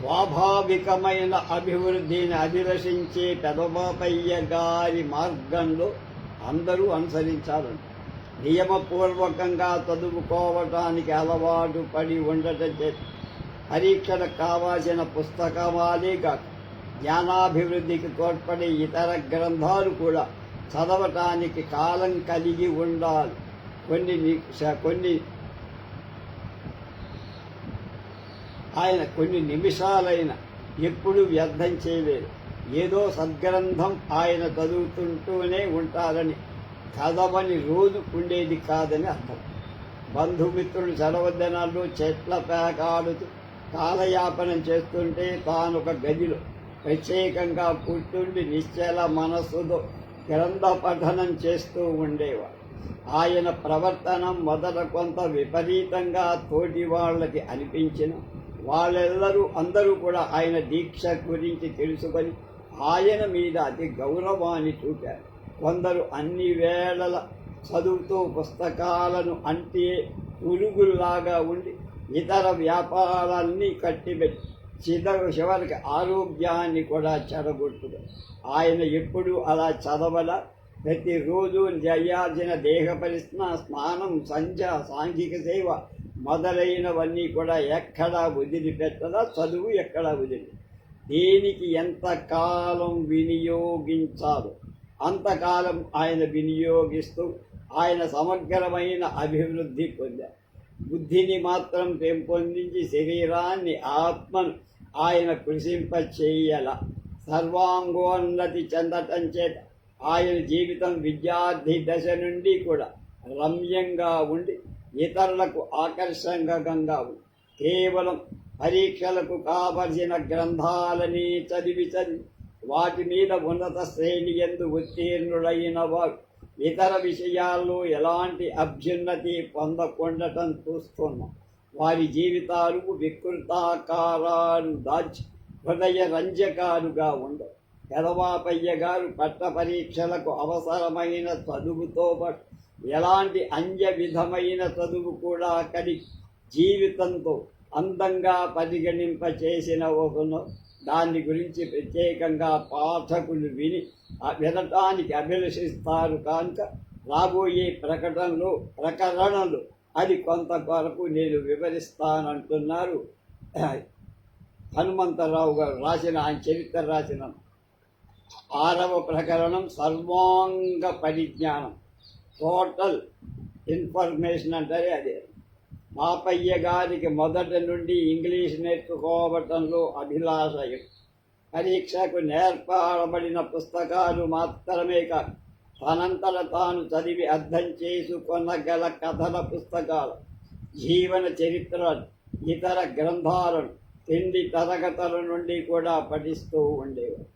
స్వాభావికమైన అభివృద్ధిని అభిలషించే పెదబాపయ్య గారి మార్గంలో అందరూ అనుసరించాలని నియమపూర్వకంగా చదువుకోవటానికి అలవాటు పడి ఉండటం చేత పరీక్షలకు కావాల్సిన పుస్తకమాలే కాక జ్ఞానాభివృద్ధికి తోడ్పడే ఇతర గ్రంథాలు కూడా చదవటానికి కాలం కలిగి ఉండాలి. కొన్ని ని- కొన్ని ఆయన కొన్ని నిమిషాలైన ఎప్పుడు వ్యర్థం చేయలేదు. ఏదో సద్గ్రంథం ఆయన చదువుతుంటూనే ఉంటారని చదవని రోజు ఉండేది కాదని అర్థం. బంధుమిత్రులు చదవద్దనాలు చెట్ల పేకాడుతూ కాలయాపనం చేస్తుంటే తాను ఒక గదిలో ప్రత్యేకంగా పుట్టుండి నిశ్చల మనస్సుతో గ్రంథ పఠనం చేస్తూ ఉండేవాడు. ఆయన ప్రవర్తన మొదట కొంత విపరీతంగా తోటి వాళ్ళకి అనిపించిన వాళ్ళెల్లరూ అందరూ కూడా ఆయన దీక్ష గురించి తెలుసుకొని ఆయన మీద అతి గౌరవాన్ని చూపారు. కొందరు అన్ని వేళల చదువుతూ పుస్తకాలను అంటే పురుగుల్లాగా ఉండి ఇతర వ్యాపారాలన్నీ కట్టిపెట్టి చిద చివరికి ఆరోగ్యాన్ని కూడా చెడగొట్టుడు. ఆయన ఎప్పుడూ అలా చదవల. ప్రతిరోజు చేయాల్సిన దేహ పరిశ్రమ స్నానం సంధ్య సాంఘిక సేవ మొదలైనవన్నీ కూడా ఎక్కడా వదిలిపెట్టదా చదువు ఎక్కడా వదిలి. దేనికి ఎంత కాలం వినియోగించాలో అంతకాలం ఆయన వినియోగిస్తూ ఆయన సమగ్రమైన అభివృద్ధి పొందారు. బుద్ధిని మాత్రం పెంపొందించి శరీరాన్ని ఆత్మను ఆయన కృషింప చెయ్యల సర్వాంగోన్నతి చెందటం చేత ఆయన జీవితం విద్యార్థి దశ నుండి కూడా రమ్యంగా ఉండి ఇతరులకు ఆకర్షణంగా కేవలం పరీక్షలకు కావలసిన గ్రంథాలని చదివి చదివి వాటి మీద ఉన్నత శ్రేణి ఎందు ఉత్తీర్ణుడైన వారు ఇతర విషయాల్లో ఎలాంటి అభ్యున్నతి పొందకుండటం చూస్తున్నాం. వారి జీవితాలు వికృతాకారాలు దాచి హృదయ రంజకాలుగా ఉండవు. పెదవాపయ్య గారు పట్ట పరీక్షలకు అవసరమైన చదువుతో పాటు ఎలాంటి అంజ విధమైన చదువు కూడా అక్కడి జీవితంతో అందంగా పరిగణింప చేసిన ఒకను దాని గురించి ప్రత్యేకంగా పాఠకులు విని వినటానికి అభిలషిస్తారు కనుక రాబోయే ప్రకటనలు ప్రకరణలు అది కొంత వరకు నేను వివరిస్తానంటున్నారు. హనుమంతరావు గారు రాసిన ఆయన చరిత్ర రాసిన ఆరవ ప్రకరణం సర్వాంగ పరిజ్ఞానం. టోటల్ ఇన్ఫర్మేషన్ అంటారే అదే. పాపయ్య గారికి మొదటి నుండి ఇంగ్లీష్ నేర్చుకోవటంలో అభిలాషయం. పరీక్షకు నేర్పబడిన పుస్తకాలు మాత్రమే కాదు తనంతట తాను చదివి అర్థం చేసుకొనగల కథల పుస్తకాలు జీవన చరిత్ర ఇతర గ్రంథాలను తిండి తరగతుల నుండి కూడా పఠిస్తూ ఉండేవారు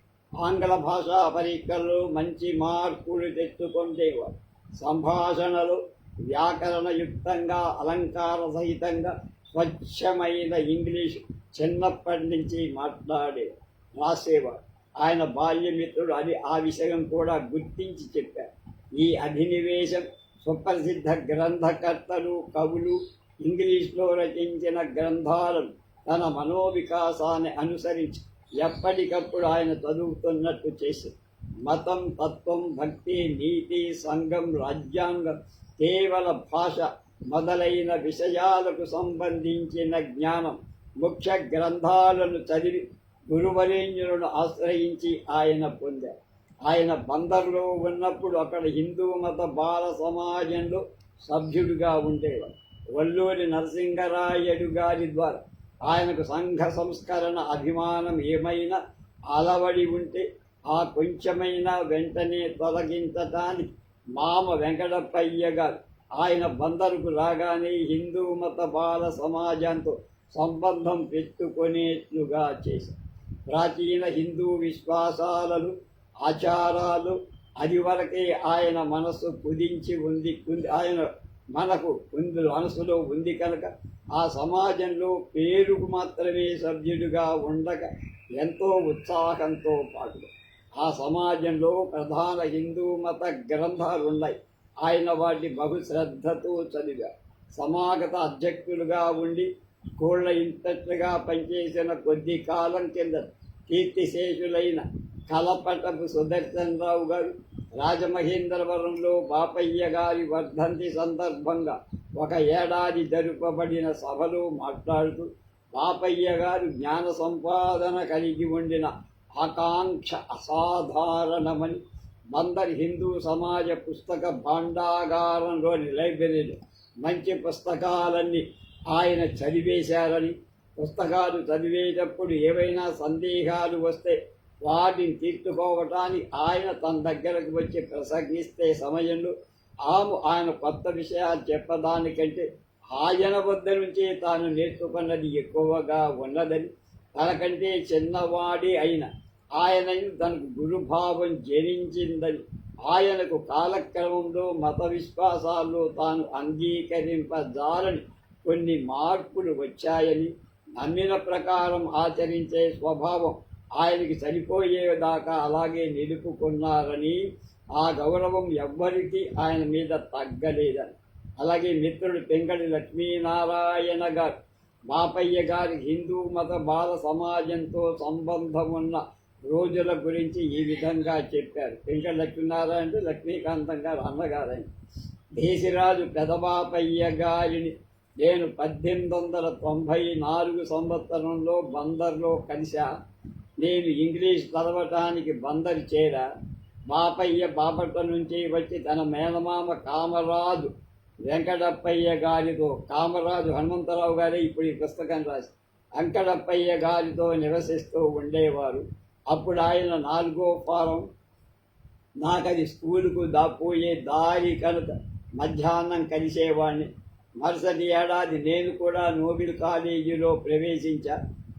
ఆంగ్ల భాషా పరీక్షల్లో మంచి మార్కులు తెచ్చుకుండేవారు సంభాషణలు వ్యాకరణయుక్తంగా అలంకార సహితంగా స్వచ్ఛమైన ఇంగ్లీష్ చిన్నప్పటి నుంచి మాట్లాడే రాసేవాడు. ఆయన బాల్యమిత్రుడు అది ఆ విషయం కూడా గుర్తించి చెప్పారు ఈ అధినివేశం సుప్రసిద్ధ గ్రంథకర్తలు కవులు ఇంగ్లీష్లో రచించిన గ్రంథాలను తన మనోవికాసాన్ని అనుసరించి ఎప్పటికప్పుడు ఆయన చదువుతున్నట్టు చేసింది మతం తత్వం భక్తి నీతి సంఘం రాజ్యాంగం కేవల భాష మొదలైన విషయాలకు సంబంధించిన జ్ఞానం ముఖ్య గ్రంథాలను చదివి గురువరేణ్యులను ఆశ్రయించి ఆయన పొందారు. ఆయన బందర్లో ఉన్నప్పుడు అక్కడ హిందూ మత బాల సమాజంలో సభ్యుడిగా ఉండేవారు. వల్లూరి నరసింహరాయుడు గారి ద్వారా ఆయనకు సంఘ సంస్కరణ అభిమానం ఏమైనా అలవడి ఉంటే ఆ కొంచెమైనా వెంటనే తొలగించటానికి మామ వెంకటప్పయ్య గారు ఆయన బందరుకు రాగానే హిందూ మత బాల సమాజంతో సంబంధం పెట్టుకునేట్లుగా చేశారు. ప్రాచీన హిందూ విశ్వాసాలను ఆచారాలు అది వరకే ఆయన మనసు కుదించి ఉంది ఉంది ఆయన మనకు ఉంది మనసులో ఉంది కనుక ఆ సమాజంలో పేరుకు మాత్రమే సభ్యుడిగా ఉండక ఎంతో ఉత్సాహంతో పాటు ఆ సమాజంలో ప్రధాన హిందూ మత గ్రంథాలు ఉన్నాయి ఆయన వాటి బహుశ్రద్ధతో చదివా సమాగత అధ్యక్షులుగా ఉండి స్కూళ్ళ ఇంట్రెస్ట్గా పనిచేసిన కొద్ది కాలం కింద కీర్తిశేషులైన కలపటపు సుదర్శన్ రావు గారు రాజమహేంద్రవరంలో బాపయ్య గారి వర్ధంతి సందర్భంగా ఒక ఏడాది జరుపబడిన సభలో మాట్లాడుతూ బాపయ్య గారు జ్ఞాన సంపాదన కలిగి ఉండిన ఆకాంక్ష అసాధారణమని బందర్ హిందూ సమాజ పుస్తక భాండాగారంలోని లైబ్రరీలో మంచి పుస్తకాలన్నీ ఆయన చదివేశారని పుస్తకాలు చదివేటప్పుడు ఏవైనా సందేహాలు వస్తే వాటిని తీర్చుకోవటానికి ఆయన తన దగ్గరకు వచ్చి ప్రసంగిస్తే సమయంలో ఆమె ఆయన కొత్త విషయాలు చెప్పడానికంటే ఆయన వద్ద నుంచే తాను నేర్చుకున్నది ఎక్కువగా ఉన్నదని తనకంటే చిన్నవాడి అయిన ఆయన తనకు గురుభావం జనించిందని ఆయనకు కాలక్రమంలో మత విశ్వాసాల్లో తాను అంగీకరింపజాలని కొన్ని మార్పులు వచ్చాయని నమ్మిన ప్రకారం ఆచరించే స్వభావం ఆయనకి సరిపోయేదాకా అలాగే నిలుపుకున్నారని ఆ గౌరవం ఎవ్వరికీ ఆయన మీద తగ్గలేదని. అలాగే మిత్రుడు పెంగళి లక్ష్మీనారాయణ గారు బాపయ్య గారి హిందూ మత బాల సమాజంతో సంబంధం ఉన్న రోజుల గురించి ఈ విధంగా చెప్పారు. ఇంకా లక్ష్మీనారాయణ అంటే లక్ష్మీకాంతం గారు అన్నగారని దేశరాజు పెదబాపయ్య గారిని నేను పద్దెనిమిది వందల తొంభై నాలుగు సంవత్సరంలో బందర్లో కలిశా. నేను ఇంగ్లీష్ చదవటానికి బందరు చేరా. బాపయ్య బాపట్ల నుంచి వచ్చి తన మేనమామ కామరాజు వెంకటప్పయ్య గారితో కామరాజు హనుమంతరావు గారే ఇప్పుడు ఈ పుస్తకం రాసి వెంకటప్పయ్య గారితో నివసిస్తూ ఉండేవారు. అప్పుడు ఆయన నాలుగో ఫారం నాకు అది స్కూలుకు దాపోయే దారి కనుక మధ్యాహ్నం కలిసేవాడిని మరుసటి ఏడాది నేను కూడా నోబెల్ కాలేజీలో ప్రవేశించా.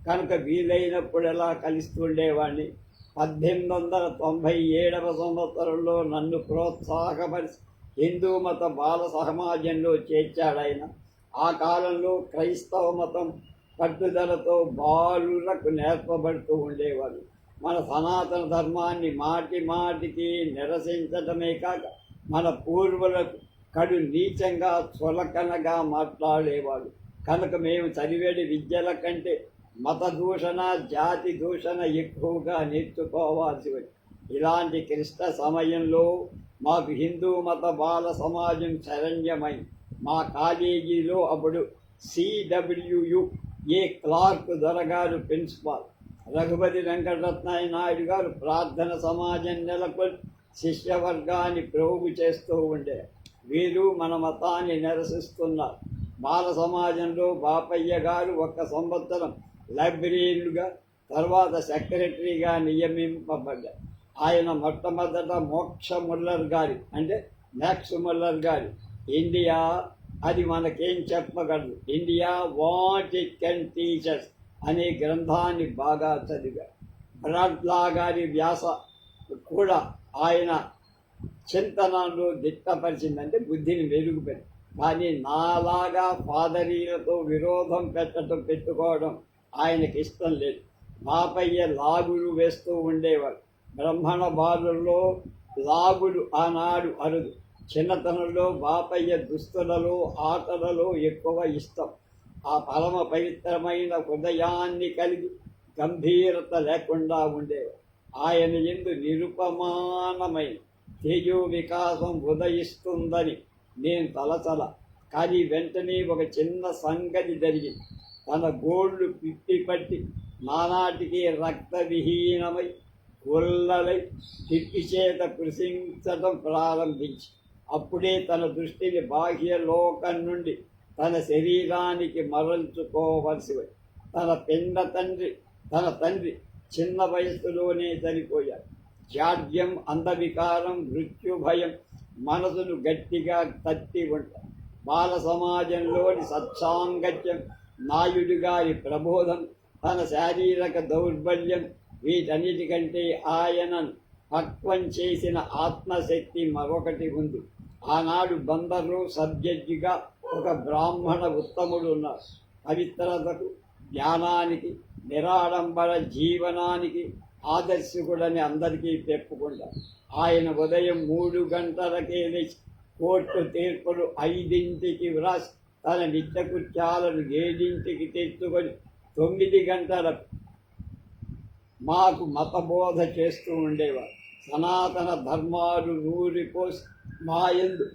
కనుక వీలైనప్పుడెలా కలుస్తుండేవాడిని పద్దెనిమిది వందల తొంభై ఏడవ సంవత్సరంలో నన్ను ప్రోత్సాహపరిచి హిందూ మత బాల సమాజంలో చేర్చాడాయన ఆ కాలంలో క్రైస్తవ మతం పట్టుదలతో బాలులకు నేర్పబడుతూ ఉండేవారు మన సనాతన ధర్మాన్ని మాటి మాటికి నిరసించటమే కాక మన పూర్వులకు కడు నీచంగా చులకనగా మాట్లాడేవాడు. కనుక మేము చదివేడి విద్యల కంటే మత దూషణ జాతి దూషణ ఎక్కువగా నేర్చుకోవాల్సి వచ్చి ఇలాంటి క్లిష్ట సమయంలో మాకు హిందూ మత బాల సమాజం శరణ్యమై మా కాలేజీలో అప్పుడు సిడబ్ల్యూయు ఏ క్లార్క్ దొరగారు ప్రిన్సిపాల్. రఘుపతి వెంకటరత్నాయ నాయుడు గారు ప్రార్థన సమాజం నెలకొని శిష్యవర్గాన్ని ప్రోగు చేస్తూ ఉండే. వీరు మన మతాన్ని నిరసిస్తున్నారు. బాల సమాజంలో బాపయ్య గారు ఒక్క సంవత్సరం లైబ్రరీలుగా తర్వాత సెక్రటరీగా నియమింపబడ్డారు. ఆయన మొట్టమొదట మోక్ష ముల్లర్ గారి అంటే మ్యాక్స్ ముల్లర్ గారి. ఇండియా అది మనకేం చెప్పగలదు. India what it can teach us అనే గ్రంథాన్ని బాగా చదివారు. బ్రాడ్లా గారి వ్యాస కూడా ఆయన చింతనలు దిట్టపరిచిందంటే బుద్ధిని మెరుగుపెట్టి. కానీ నాలాగా ఫాదరీలతో విరోధం పెట్టడం పెట్టుకోవడం ఆయనకి ఇష్టం లేదు. మాపయ్య లాగులు వేస్తూ ఉండేవారు. బ్రహ్మణ బాలుల్లో లాగుడు ఆనాడు అరుదు. చిన్నతనంలో బాపయ్య దుస్తులలో ఆటలలో ఎక్కువ ఇష్టం. ఆ పరమ పవిత్రమైన హృదయాన్ని కలిగి గంభీరత లేకుండా ఉండే ఆయన ఎందు నిరుపమానమైన తేజో వికాసం ఉదయిస్తుందని నేను తలచల. కానీ వెంటనే ఒక చిన్న సంగతి జరిగింది. తన గోళ్ళు పిప్పి పట్టి నానాటికి రక్తవిహీనమై గుల్లలై తిప్పి చేత కృషించడం ప్రారంభించి అప్పుడే తన దృష్టిని బాహ్య లోకం నుండి తన శరీరానికి మరల్చుకోవలసి వచ్చి తన పెండ తండ్రి తన తండ్రి చిన్న వయస్సులోనే చనిపోయారు జాడ్యం అంధవికారం మృత్యుభయం మనసును గట్టిగా తట్టి ఉంటాయి బాల సమాజంలోని సత్సాంగత్యం నాయుడు గారి ప్రబోధం తన శారీరక దౌర్బల్యం వీటన్నిటికంటే ఆయన పక్వం చేసిన ఆత్మశక్తి మరొకటి ఉంది. ఆనాడు బందర్లో సబ్జడ్జిగా ఒక బ్రాహ్మణ ఉత్తముడు ఉన్నారు. పవిత్రతకు జ్ఞానానికి నిరాడంబర జీవనానికి ఆదర్శకుడని అందరికీ చెప్పుకుంటారు ఆయన ఉదయం మూడు గంటలకే లేచి కోర్టు తీర్పులు ఐదింటికి వ్రాసి తన నిత్యకృత్యాలను ఏడింటికి తెచ్చుకొని తొమ్మిది గంటలకు మాకు మతబోధ చేస్తూ ఉండేవారు. సనాతన ధర్మాలు నూరిపోసి మా ఎందు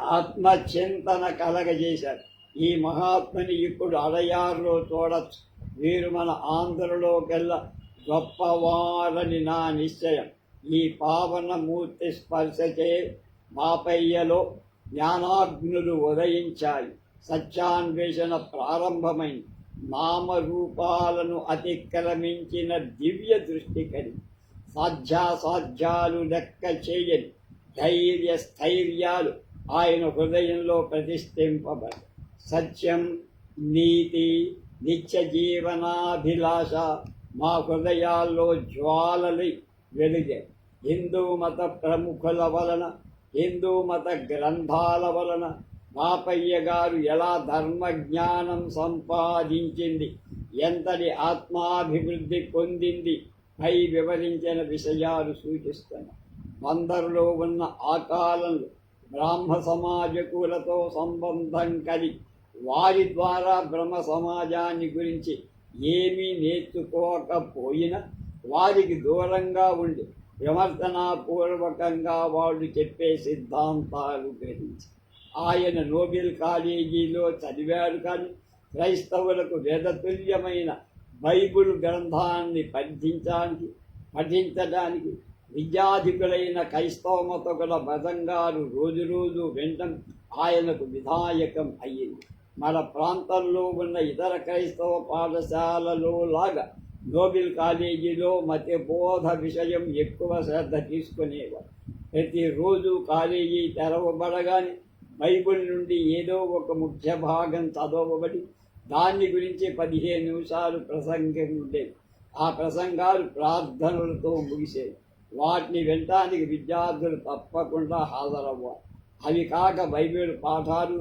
ఆత్మచింతన కలగజేశారు. ఈ మహాత్ముని ఇప్పుడు అడయారులో చూడచ్చు. వీరు మన ఆంధ్రలోకెల్లా గొప్పవారని నా నిశ్చయం. ఈ పావన మూర్తి స్పర్శచే మాపయ్యలో జ్ఞానాగ్నులు ఉదయించాయి. సత్యాన్వేషణ ప్రారంభమైంది. నామరూపాలను అతిక్రమించిన దివ్య దృష్టి కలిగి సాధ్యాసాధ్యాలు లెక్క చేయని ధైర్య స్థైర్యాలు ఆయన హృదయంలో ప్రతిష్ఠింపబడి. సత్యం నీతి నిత్య జీవనాభిలాష మా హృదయాల్లో జ్వాలలై వెలిగే హిందూ మత ప్రముఖుల వలన హిందూ మత గ్రంథాల వలన మాపయ్య గారు ఎలా ధర్మ జ్ఞానం సంపాదించింది ఎంతటి ఆత్మాభివృద్ధి పొందింది పై వివరించిన విషయాలు సూచిస్తున్నాయి అందరిలో ఉన్న ఆకాలను బ్రాహ్మ సమాజకులతో సంబంధం కలిగి వారి ద్వారా బ్రహ్మ సమాజాన్ని గురించి ఏమీ నేర్చుకోకపోయినా వారికి దూరంగా ఉండి విమర్శనాపూర్వకంగా వాళ్ళు చెప్పే సిద్ధాంతాలు గ్రహించి ఆయన నోబెల్ కాలేజీలో చదివాడు కానీ క్రైస్తవులకు వేదతుల్యమైన బైబుల్ గ్రంథాన్ని పఠించడానికి పఠించడానికి విద్యాధికులైన క్రైస్తవ మతకుల బదంగారు రోజు రోజు వినడం ఆయనకు విధాయకం అయ్యింది. మన ప్రాంతంలో ఉన్న ఇతర క్రైస్తవ పాఠశాలలో లాగా నోబెల్ కాలేజీలో మత బోధ విషయం ఎక్కువ శ్రద్ధ తీసుకునేవారు. ప్రతిరోజు కాలేజీ తెరవబడగానే బైబిల్ నుండి ఏదో ఒక ముఖ్య భాగం చదవబడి దాన్ని గురించి పదిహేను నిమిషాలు ప్రసంగం ఉండేది. ఆ ప్రసంగాలు ప్రార్థనలతో ముగిసేవి. వాటిని వినటానికి విద్యార్థులు తప్పకుండా హాజరవ్వాలి. అవి కాక బైబిల్ పాఠాలు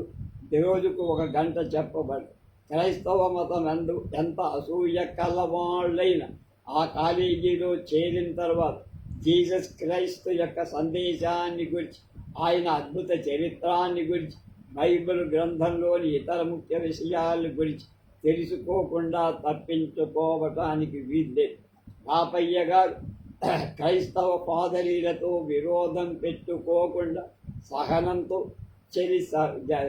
రోజుకు ఒక గంట చెప్పబడి క్రైస్తవ మతం ఎందు ఎంత అసూయ కలవాళ్ళైన ఆ కాలేజీలో చేరిన తర్వాత జీసస్ క్రైస్తు యొక్క సందేశాన్ని గురించి ఆయన అద్భుత చరిత్రాన్ని గురించి బైబిల్ గ్రంథంలోని ఇతర ముఖ్య విషయాల గురించి తెలుసుకోకుండా తప్పించుకోవటానికి వీల్లేదు. పాపయ్య గారు క్రైస్తవ పాదరీలతో విరోధం పెట్టుకోకుండా సహనంతో చెలి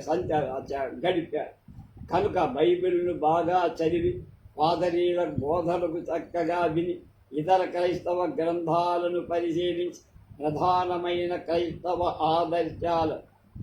సంచార గడిపారు. కనుక బైబిల్ను బాగా చదివి పాదరీల బోధనకు చక్కగా విని ఇతర క్రైస్తవ గ్రంథాలను పరిశీలించి ప్రధానమైన క్రైస్తవ ఆదర్శాలు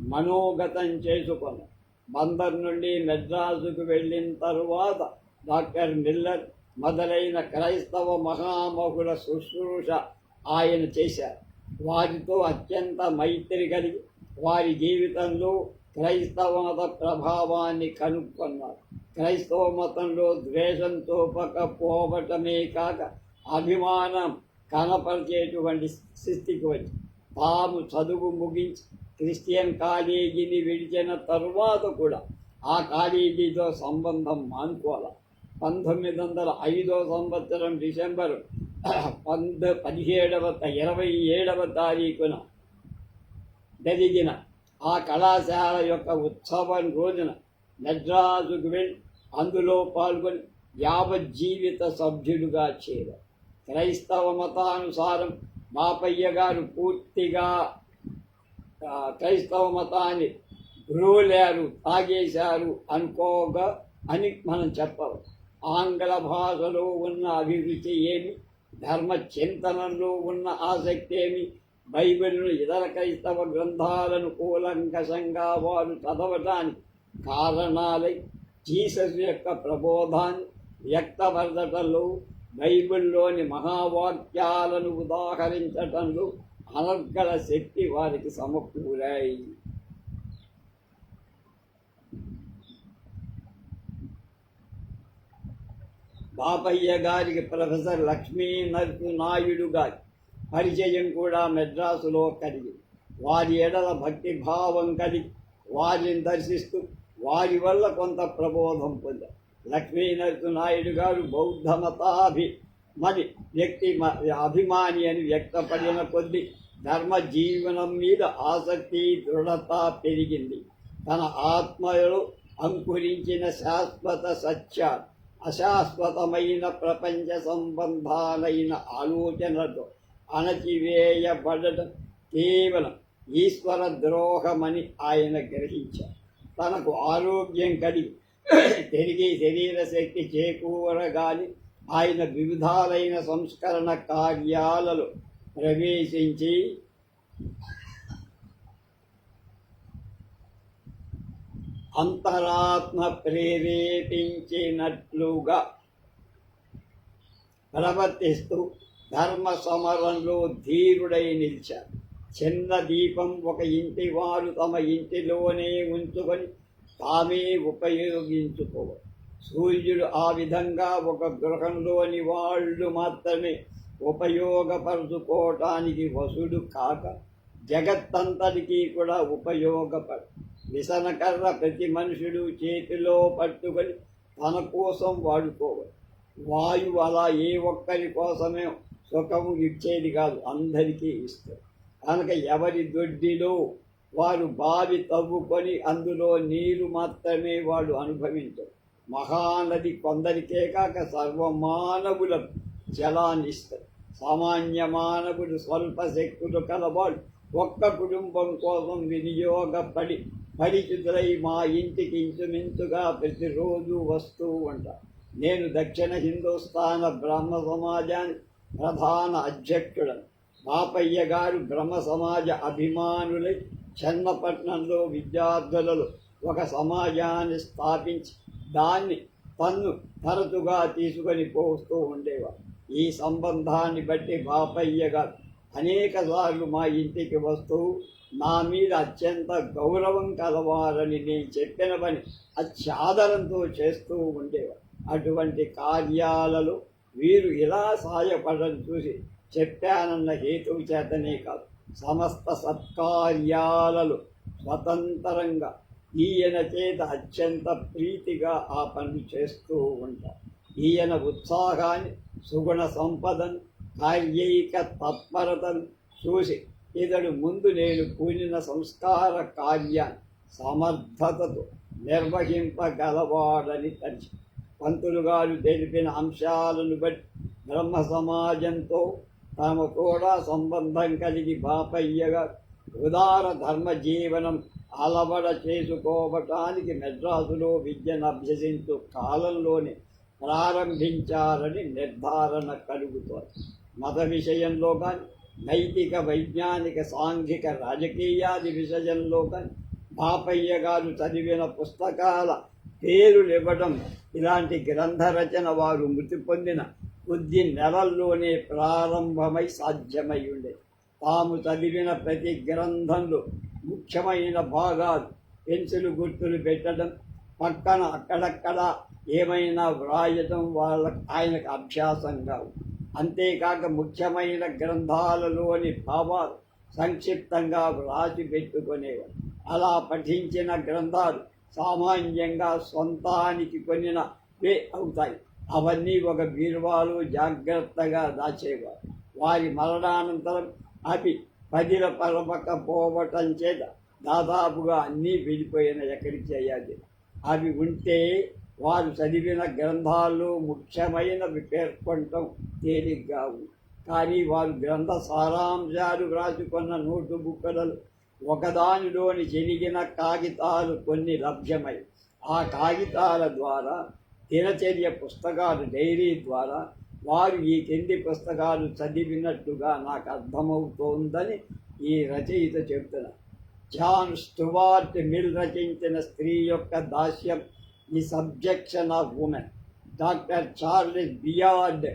మనోగతం చేసుకొని బందర్ నుండి మెడ్రాసుకు వెళ్ళిన తరువాత డాక్టర్ మిల్లర్ మొదలైన క్రైస్తవ మహామహుల శుశ్రూష ఆయన చేశారు. వారితో అత్యంత మైత్రి కలిగి వారి జీవితంలో క్రైస్తవ మత ప్రభావాన్ని కనుక్కున్నారు. క్రైస్తవ మతంలో ద్వేషంతో పకపోవటమే కాక అభిమానం కనపరిచేటువంటి స్థితికి వచ్చి తాము చదువు ముగించి క్రిస్టియన్ కాలేజీని విడిచిన తరువాత కూడా ఆ కాలేజీతో సంబంధం మానుకోవాలి? పంతొమ్మిది వందల ఐదో సంవత్సరం డిసెంబర్ పంద పదిహేడవ ఇరవై ఏడవ తారీఖున జరిగిన ఆ కళాశాల యొక్క ఉత్సవం రోజున మెడ్రాసుకు వెళ్ళి అందులో పాల్గొని యావజ్జీవిత సభ్యులుగా చేరారు. క్రైస్తవ మతానుసారం మాపయ్య గారు పూర్తిగా క్రైస్తవ మతాన్ని గ్రోలేరు తాగేశారు అనుకోగా అని మనం చెప్పవచ్చు ఆంగ్ల భాషలో ఉన్న అభిరుచి ఏమి ధర్మ చింతనలో ఉన్న ఆసక్తి ఏమి బైబిల్ను ఇతర క్రైస్తవ గ్రంథాలను కూలంకషంగా వారు చదవటానికి కారణాలై జీసస్ యొక్క ప్రబోధాన్ని వ్యక్తపరచటంలో బైబిల్లోని మహావాక్యాలను ఉదాహరించటంలో అనర్గల శక్తి వారికి సమకూరాయి. బాపయ్య గారికి ప్రొఫెసర్ లక్ష్మీ నరసునాయుడు గారి పరిచయం కూడా మెడ్రాసులో కలిగి వారి ఎడల భక్తిభావం కలిగి వారిని దర్శిస్తూ వారి వల్ల కొంత ప్రబోధం పొందారు. లక్ష్మీ గారు బౌద్ధ మతాభి మరి వ్యక్తి మ- అభిమాని అని వ్యక్తపడిన కొద్ది ధర్మ జీవనం మీద ఆసక్తి దృఢత పెరిగింది. తన ఆత్మలో అంకురించిన శాశ్వత సత్య అశాశ్వతమైన ప్రపంచ సంబంధాలైన ఆలోచనలతో అణచివేయబడడం కేవలం ఈశ్వర ద్రోహమని ఆయన గ్రహించారు. తనకు ఆరోగ్యం కలిగి తిరిగి శరీర శక్తి చేకూరగాని ఆయన వివిధాలైన సంస్కరణ కార్యాలలో ప్రవేశించి అంతరాత్మ ప్రేరేపించినట్లుగా ప్రవర్తిస్తూ ధర్మ సమరంలో ధీరుడై నిలిచారు చిన్న దీపం ఒక ఇంటి వారు తమ ఇంటిలోనే ఉంచుకొని తామే ఉపయోగించుకోవాలి. సూర్యుడు ఆ విధంగా ఒక గృహంలోని వాళ్ళు మాత్రమే ఉపయోగపరుచుకోవటానికి వసుడు కాక జగత్తంతటికీ కూడా ఉపయోగపడ. విసనకర్ర ప్రతి మనుషుడు చేతిలో పట్టుకొని తన కోసం వాడుకోవాలి. వాయువు అలా ఏ ఒక్కరి కోసమే సుఖము ఇచ్చేది కాదు అందరికీ ఇస్తారు కనుక ఎవరి దొడ్డిలో వారు బావి తవ్వుకొని అందులో నీరు మాత్రమే వాడు అనుభవించరు మహానది కొందరికే కాక సర్వమానవులకు జలాన్ని ఇస్తారు సామాన్య మానవుడు స్వల్ప శక్తులు కలవాడు. ఒక్క కుటుంబం కోసం వినియోగపడి పరిచితులై మా ఇంటికి ఇంచుమించుగా ప్రతిరోజు వస్తూ ఉంటారు. నేను దక్షిణ హిందుస్థాన బ్రహ్మ సమాజానికి ప్రధాన అధ్యక్షుడను. బాపయ్య గారు బ్రహ్మ సమాజ అభిమానులై చన్నపట్నంలో విద్యార్థులలో ఒక సమాజాన్ని స్థాపించి దాన్ని తన్ను తరచుగా తీసుకొని పోస్తూ ఉండేవారు. ఈ సంబంధాన్ని బట్టి బాపయ్య గారు అనేక సార్లు మా ఇంటికి వస్తూ నా మీద అత్యంత గౌరవం కలవారని నేను చెప్పిన పని అత్యాదరంతో చేస్తూ ఉండేవారు. అటువంటి కార్యాలలో వీరు ఇలా సహాయపడని చూసి చెప్పానన్న హేతువు చేతనే కాదు. సమస్త సత్కార్యాలలో స్వతంత్రంగా ఈయన చేత అత్యంత ప్రీతిగా ఆ పనులు చేస్తూ ఉంటారు. ఈయన ఉత్సాహాన్ని సుగుణ సంపదను కార్యైక తత్పరతను చూసి ఇతడు ముందు నేను పూనిన సంస్కార కార్యాన్ని సమర్థతతో నిర్వహింపగలవాడని తలిచి పంతులు గారు తెలిపిన అంశాలను బట్టి బ్రహ్మ సమాజంతో తాము కూడా సంబంధం కలిగి బాపయ్యగా ఉదార ధర్మ జీవనం అలవడ చేసుకోవటానికి మెడ్రాసులో విద్యను అభ్యసించు కాలంలోనే ప్రారంభించారని నిర్ధారణ కలుగుతోంది. మత విషయంలో కానీ నైతిక వైజ్ఞానిక సాంఘిక రాజకీయాది విషయంలో కానీ బాపయ్య గారు చదివిన పుస్తకాల పేరులు ఇవ్వడం ఇలాంటి గ్రంథ రచన వారు మృతి పొందిన కొద్ది నెలల్లోనే ప్రారంభమై సాధ్యమై ఉండేది తాము చదివిన ప్రతి గ్రంథంలో ముఖ్యమైన భాగాలు పెన్సిల్ గుర్తులు పెట్టడం పక్కన అక్కడక్కడ ఏమైనా వ్రాయడం వాళ్ళ ఆయనకు అభ్యాసంగా అంతేకాక ముఖ్యమైన గ్రంథాలలోని భావాలు సంక్షిప్తంగా వ్రాసి పెట్టుకునేవారు. అలా పఠించిన గ్రంథాలు సామాన్యంగా సొంతానికి కొనినవే అవుతాయి. అవన్నీ ఒక బీరువాలు జాగ్రత్తగా దాచేవారు. వారి మరణానంతరం అవి పదిల పరమకపోవటం చేత దాదాపుగా అన్నీ వెళ్ళిపోయిన ఎక్కడికి చేయాలి అవి ఉంటే వారు చదివిన గ్రంథాల్లో ముఖ్యమైనవి పేర్కొనటం తేలిగ్గా కానీ వారు గ్రంథ సారాంశాలు వ్రాసుకున్న నోటు బుక్కలలో ఒకదానిలోని జరిగిన కాగితాలు కొన్ని లభ్యమై ఆ కాగితాల ద్వారా దినచర్య పుస్తకాలు డైరీ ద్వారా వారు ఈ కింది పుస్తకాలు చదివినట్టుగా నాకు అర్థమవుతోందని ఈ రచయిత చెబుతున్నారు జాన్ స్టువార్ట్ మిల్ రచించిన స్త్రీ యొక్క దాస్యం the subjection of women. Doctor Charles Beard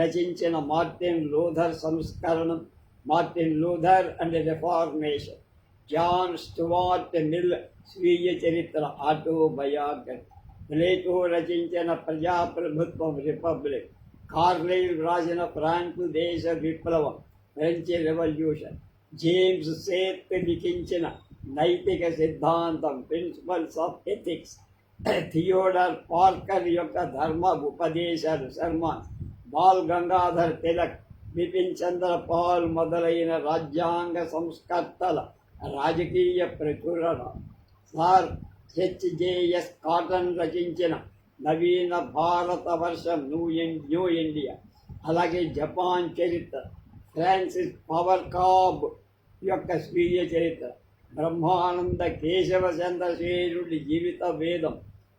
రచించిన Martin Luther సంస్కరణం Martin Luther and reformation. John Stuart Mill స్వీయ చరిత్ర ఆటోబయోగ్రఫీ. ప్లేటు రచించిన ప్రజాప్రభుత్వం రిపబ్లిక్ కార్లైల్ రాసిన ఫ్రాంకు దేశ విప్లవం ఫ్రెంచ్ రెవల్యూషన్ జేమ్స్ సేత్ లిఖించిన నైతిక సిద్ధాంతం principles of ethics Theodore Parker యొక్క ధర్మ ఉపదేశాలు శర్మ బాల్ గంగాధర్ తిలక్ బిపిన్ చంద్ర పాల్ మొదలైన రాజ్యాంగ సంస్కర్తల రాజకీయ ప్రచురణ. సార్ హెచ్జేఎస్ కాటన్ రచించిన నవీన భారత వర్షం న్యూ ఇన్- న్యూ ఇండియా అలాగే జపాన్ చరిత్ర ఫ్రాన్సిస్ పవర్ కాబ్ యొక్క స్వీయ చరిత్ర బ్రహ్మానంద కేశవ చంద్రశేరుడి జీవిత వేదం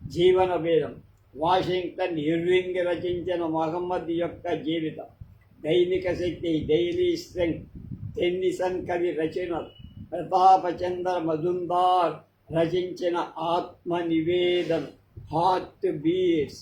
జీవన వేదం వాషింగ్టన్ ఇర్వింగ్ రచించిన మహమ్మద్ యొక్క జీవితం దైనిక శక్తి డైలీ స్ట్రెంగ్త్ టెన్నిసన్ కవి రచన ప్రతాపచంద్ర మజుందార్ రచించిన ఆత్మ నివేదన హార్ట్ బీట్స్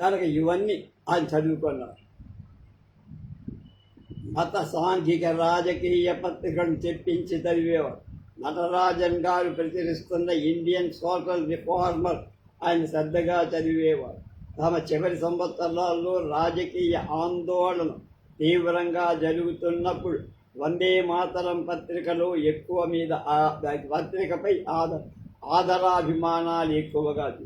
కనుక ఇవన్నీ ఆయన చదువుకున్నారు. మత సాంఘిక రాజకీయ పత్రికను తెప్పించి చదివేవారు. నటరాజన్ గారు ప్రచురిస్తున్న ఇండియన్ సోషల్ రిఫార్మర్ ఆయన శ్రద్ధగా చదివేవారు. తమ చివరి సంవత్సరాల్లో రాజకీయ ఆందోళన తీవ్రంగా జరుగుతున్నప్పుడు వందే మాతరం పత్రికలో ఎక్కువ మీద పత్రికపై ఆద ఆదరాభిమానాలు ఎక్కువగా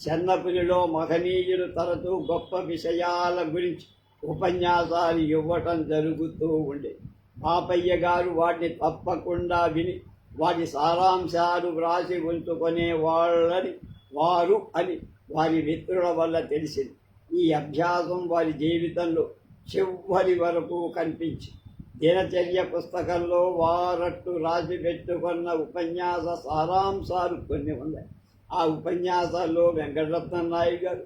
ఉంది. మహనీయులు తరచూ గొప్ప విషయాల గురించి ఉపన్యాసాలు ఇవ్వటం జరుగుతూ ఉండే. పాపయ్య గారు వాటిని తప్పకుండా విని వాటి సారాంశాలు వ్రాసి ఉంచుకునే వాళ్ళని వారు అని వారి మిత్రుల వల్ల తెలిసింది. ఈ అభ్యాసం వారి జీవితంలో చివరి వరకు కనిపించి దినచర్య పుస్తకంలో వారట్టు రాసి పెట్టుకున్న ఉపన్యాస సారాంశాలు కొన్ని ఉన్నాయి. ఆ ఉపన్యాసాల్లో వెంకటరత్న నాయుడు గారు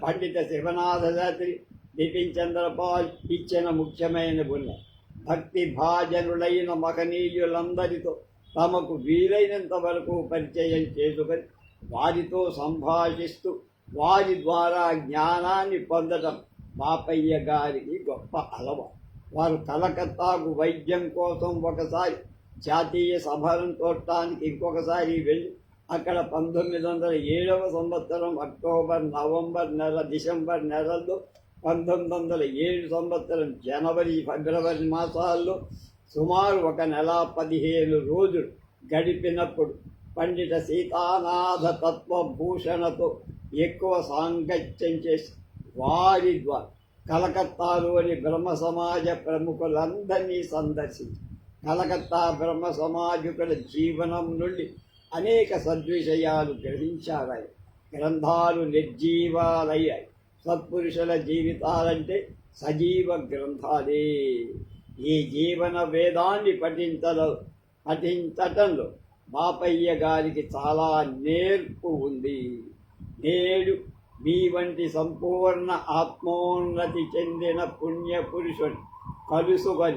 పండిత శివనాథ శాస్త్రి బిపిన్ చంద్రపాల్ ఇచ్చిన ముఖ్యమైన ఉన్నాయి భక్తి భాజనులైన మహనీయులందరితో తమకు వీలైనంత వరకు పరిచయం చేసుకొని వారితో సంభాషిస్తూ వారి ద్వారా జ్ఞానాన్ని పొందడం బాపయ్య గారికి గొప్ప అలవాటు. వారు కలకత్తాకు వైద్యం కోసం ఒకసారి జాతీయ సభలను చూడటానికి ఇంకొకసారి వెళ్ళి అక్కడ పంతొమ్మిది వందల ఏడవ సంవత్సరం అక్టోబర్ నవంబర్ నెల డిసెంబర్ నెలల్లో పంతొమ్మిది వందల ఏడు సంవత్సరం జనవరి ఫిబ్రవరి మాసాల్లో సుమారు ఒక నెల పదిహేను రోజులు గడిపినప్పుడు పండిత సీతానాథ తత్వభూషణతో ఎక్కువ సాంగత్యం చేసి వారి ద్వారా కలకత్తాలోని బ్రహ్మ సమాజ ప్రముఖులందరినీ సందర్శించి కలకత్తా బ్రహ్మ సమాజకుల జీవనం నుండి అనేక సద్విషయాలు గ్రహించారాయి గ్రంథాలు నిర్జీవాలయ్యాయి. సత్పురుషుల జీవితాలంటే సజీవ గ్రంథాలే. ఈ జీవన వేదాన్ని పఠించలో పఠించటంలో బాపయ్య గారికి చాలా నేర్పు ఉంది. నేడు మీ వంటి సంపూర్ణ ఆత్మోన్నతి చెందిన పుణ్యపురుషుని కలుసుకొని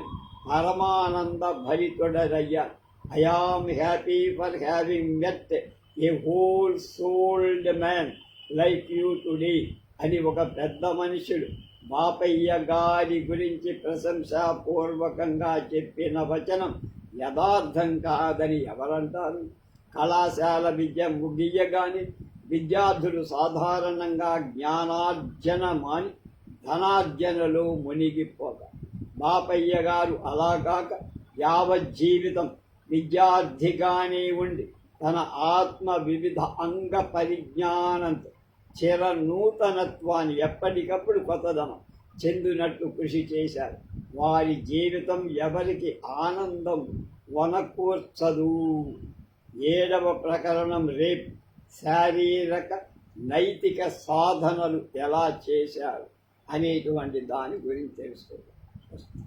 పరమానంద భరితుడరయ్యారు. I am happy for having met a whole souled man like you today అని ఒక పెద్ద మనుషుడు బాపయ్య గారి గురించి ప్రశంసాపూర్వకంగా చెప్పిన వచనం యథార్థం కాదని ఎవరంటారు? కళాశాల విద్య ముగియగానే విద్యార్థులు సాధారణంగా జ్ఞానార్జన మాని ధనార్జనలో మునిగిపోతారు. బాపయ్య గారు అలా కాక యావజ్జీవితం విద్యార్థిగానే ఉండి తన ఆత్మ వివిధ అంగ పరిజ్ఞానంతో చిర నూతనత్వాన్ని ఎప్పటికప్పుడు కొత్తదనం చెందినట్లు కృషి చేశారు. వారి జీవితం ఎవరికి ఆనందం వనకూర్చదు. ఏడవ ప్రకరణం రేపు శారీరక నైతిక సాధనలు ఎలా చేశారు అనేటువంటి దాని గురించి తెలుసుకోవాలి